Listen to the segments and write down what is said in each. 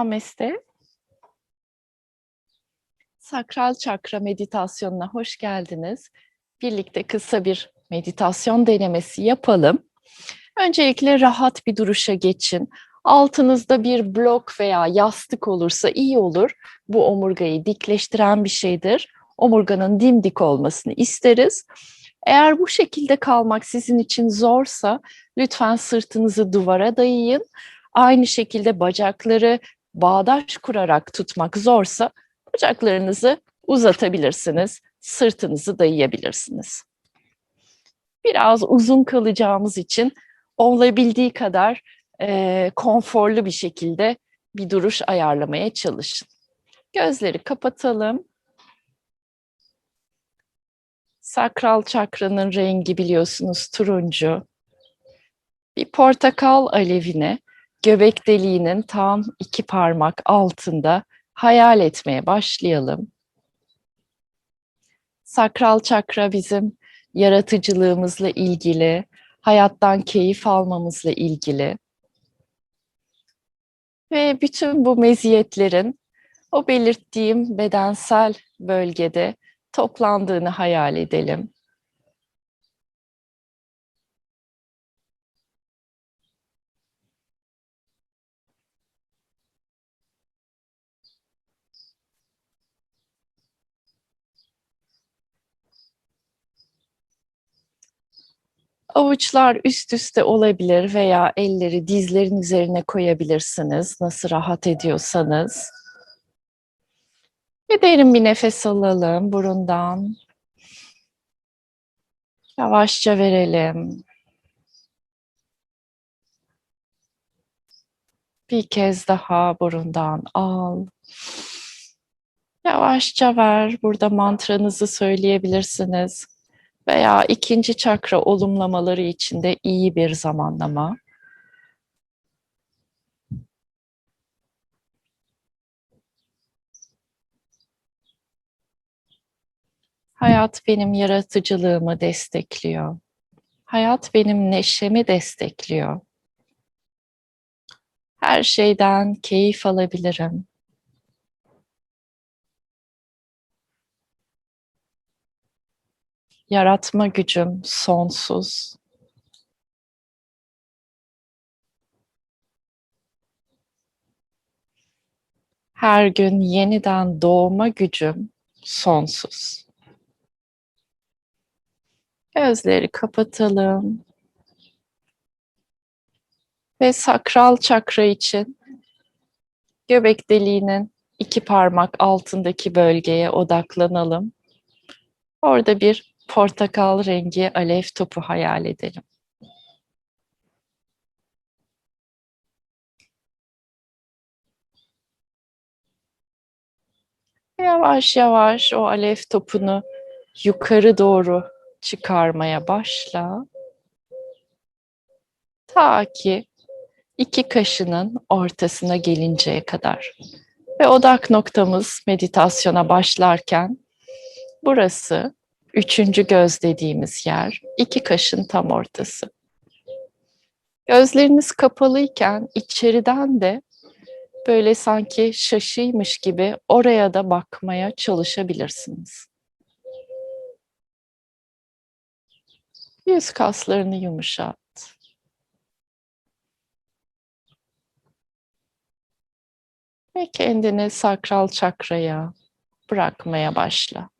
Namaste. Sakral çakra meditasyonuna hoş geldiniz. Birlikte kısa bir meditasyon denemesi yapalım. Öncelikle rahat bir duruşa geçin. Altınızda bir blok veya yastık olursa iyi olur. Bu omurgayı dikleştiren bir şeydir. Omurganın dimdik olmasını isteriz. Eğer bu şekilde kalmak sizin için zorsa lütfen sırtınızı duvara dayayın. Aynı şekilde bacakları bağdaş kurarak tutmak zorsa bacaklarınızı uzatabilirsiniz, sırtınızı dayayabilirsiniz. Biraz uzun kalacağımız için olabildiği kadar e, konforlu bir şekilde bir duruş ayarlamaya çalışın. Gözleri kapatalım. Sakral çakranın rengi biliyorsunuz turuncu. Bir portakal alevine göbek deliğinin tam iki parmak altında hayal etmeye başlayalım. Sakral çakra bizim yaratıcılığımızla ilgili, hayattan keyif almamızla ilgili. Ve bütün bu meziyetlerin o belirttiğim bedensel bölgede toplandığını hayal edelim. Avuçlar üst üste olabilir veya elleri dizlerin üzerine koyabilirsiniz. Nasıl rahat ediyorsanız. Ve derin bir nefes alalım burundan. Yavaşça verelim. Bir kez daha burundan al. Yavaşça ver. Burada mantranızı söyleyebilirsiniz veya ikinci çakra olumlamaları için de iyi bir zamanlama. Hayat benim yaratıcılığımı destekliyor. Hayat benim neşemi destekliyor. Her şeyden keyif alabilirim. Yaratma gücüm sonsuz. Her gün yeniden doğma gücüm sonsuz. Gözleri kapatalım. Ve sakral çakra için göbek deliğinin iki parmak altındaki bölgeye odaklanalım. Orada bir portakal rengi alev topu hayal edelim. Yavaş yavaş o alev topunu yukarı doğru çıkarmaya başla. Ta ki iki kaşının ortasına gelinceye kadar. Ve odak noktamız meditasyona başlarken burası Üçüncü göz dediğimiz yer, iki kaşın tam ortası. Gözleriniz kapalıyken içeriden de böyle sanki şaşıymış gibi oraya da bakmaya çalışabilirsiniz. Yüz kaslarını yumuşat. Ve kendini sakral çakraya bırakmaya başla.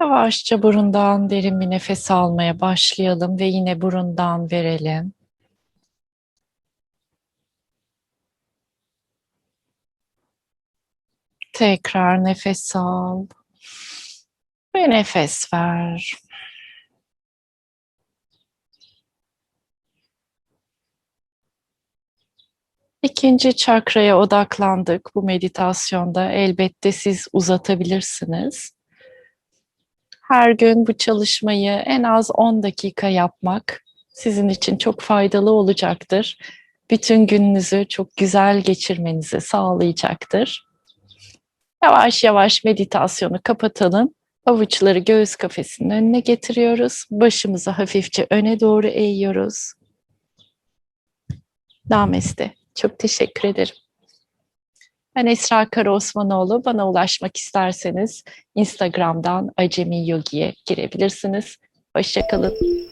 Yavaşça burundan derin bir nefes almaya başlayalım ve yine burundan verelim. Tekrar nefes al ve nefes ver. İkinci çakraya odaklandık bu meditasyonda. Elbette siz uzatabilirsiniz. Her gün bu çalışmayı en az 10 dakika yapmak sizin için çok faydalı olacaktır. Bütün gününüzü çok güzel geçirmenizi sağlayacaktır. Yavaş yavaş meditasyonu kapatalım. Avuçları göğüs kafesinin önüne getiriyoruz. Başımızı hafifçe öne doğru eğiyoruz. Nameste. Çok teşekkür ederim. Ben Esra Karaosmanoğlu. Bana ulaşmak isterseniz Instagram'dan Acemi Yogi'ye girebilirsiniz. Hoşçakalın.